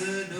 Good.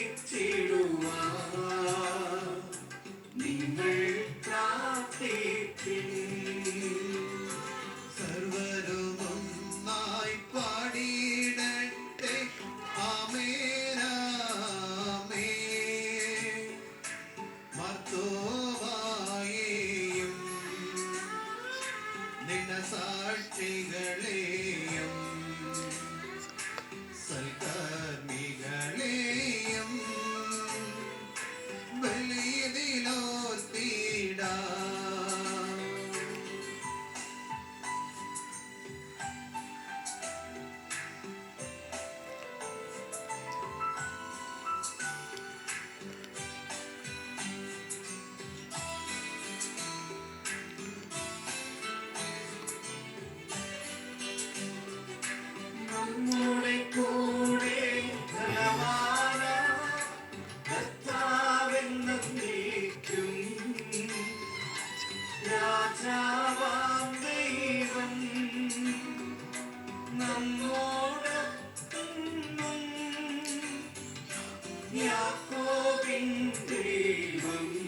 தின சாட்சிகளேயம் രാജാവാം ദൈവം. യാക്കോബിൻ ദൈവം.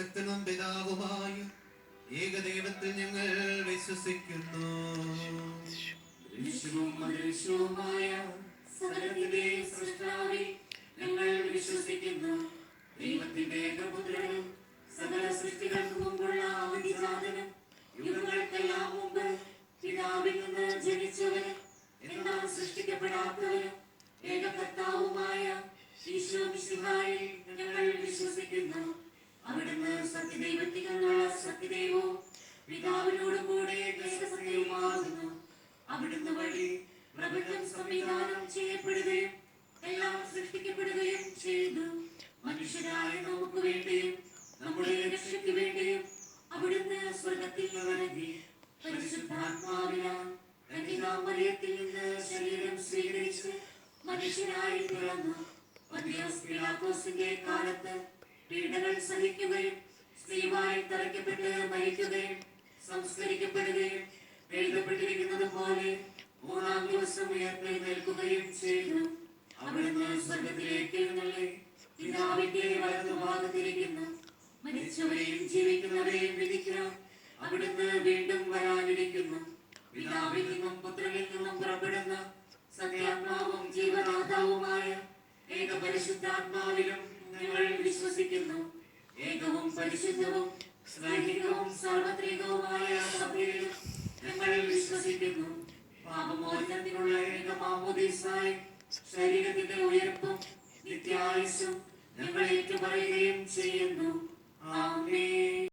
സർവശക്തനും പിതാവുമായി ഏകദൈവത്തിൽ ഞങ്ങൾ വിശ്വസിക്കുന്നു. ഏകകർത്താവുമായ ഈശോ മിശിഹായിൽ ഞങ്ങൾ വിശ്വസിക്കുന്നു. അവിടുന്ന് സത്യദൈവത്തിനുള്ള സത്യദൈവവും പിതാവിനോട് കൂടെ ദൈവസത്യവുമാകുന്നു അവിടുന്ന് വഴി പ്രപഞ്ചം സംവിധാനം ചെയ്യപ്പെടുകയും എല്ലാം സൃഷ്ടിക്കപ്പെടുകയും ചെയ്തു. മനുഷ്യരായ നമുക്ക് നമ്മുടെ രക്ഷയ്ക്ക് വേണ്ടിയും അവിടുന്ന് സ്വർഗത്തിൽ ഇറങ്ങി പരിശുദ്ധാത്മാവിനാൽ കന്യകാമറിയത്തിൽ ശരീരം സ്വീകരിച്ച് മനുഷ്യനായി പിറന്നു. പിലാത്തോസിന്റെ കാലത്ത് പീഡകൾ സഹിക്കുകയും സ്ത്രീവായി തറയ്ക്കപ്പെട്ട് മരിക്കുകയും സംസ്കരിക്കപ്പെടുകയും എഴുതപ്പെട്ടിരിക്കുന്നത് പോലെ മൂന്നാം ദിവസം ഉയർത്തെഴുന്നേൽക്കുകയും ചെയ്തു. അവിടുന്ന് സ്വർഗത്തിലേക്ക് എഴുന്നള്ളി. പിതാവിന്റെ വലതുഭാഗത്തിരിക്കുന്നു മരിച്ചവരെയും ജീവിക്കുന്നവരെയും വിധിക്കുക അവിടുന്ന് വീണ്ടും വരാനിരിക്കുന്നു. പിതാവിൽ നിന്നും പുത്രനിൽ നിന്നും പുറപ്പെടുന്ന സത്യാത്മാവും ജീവനാഥാവുമായ ഏക പരിശുദ്ധാത്മാവിലും ഞങ്ങൾ വിശ്വസിക്കുന്നു. ഏകവും പരിശുദ്ധവും സ്നേഹികവും സാർവത്രികവുമായ സഭയിലും ഞങ്ങൾ വിശ്വസിക്കുന്നു. പാപമോചനത്തിനുള്ള ഏകമാമോദീസായി ശരീരത്തിന്റെ ഉയർപ്പും നിത്യായുസും ഞങ്ങൾ ഏറ്റുപറയുകയും ചെയ്യുന്നു. ആമേൻ.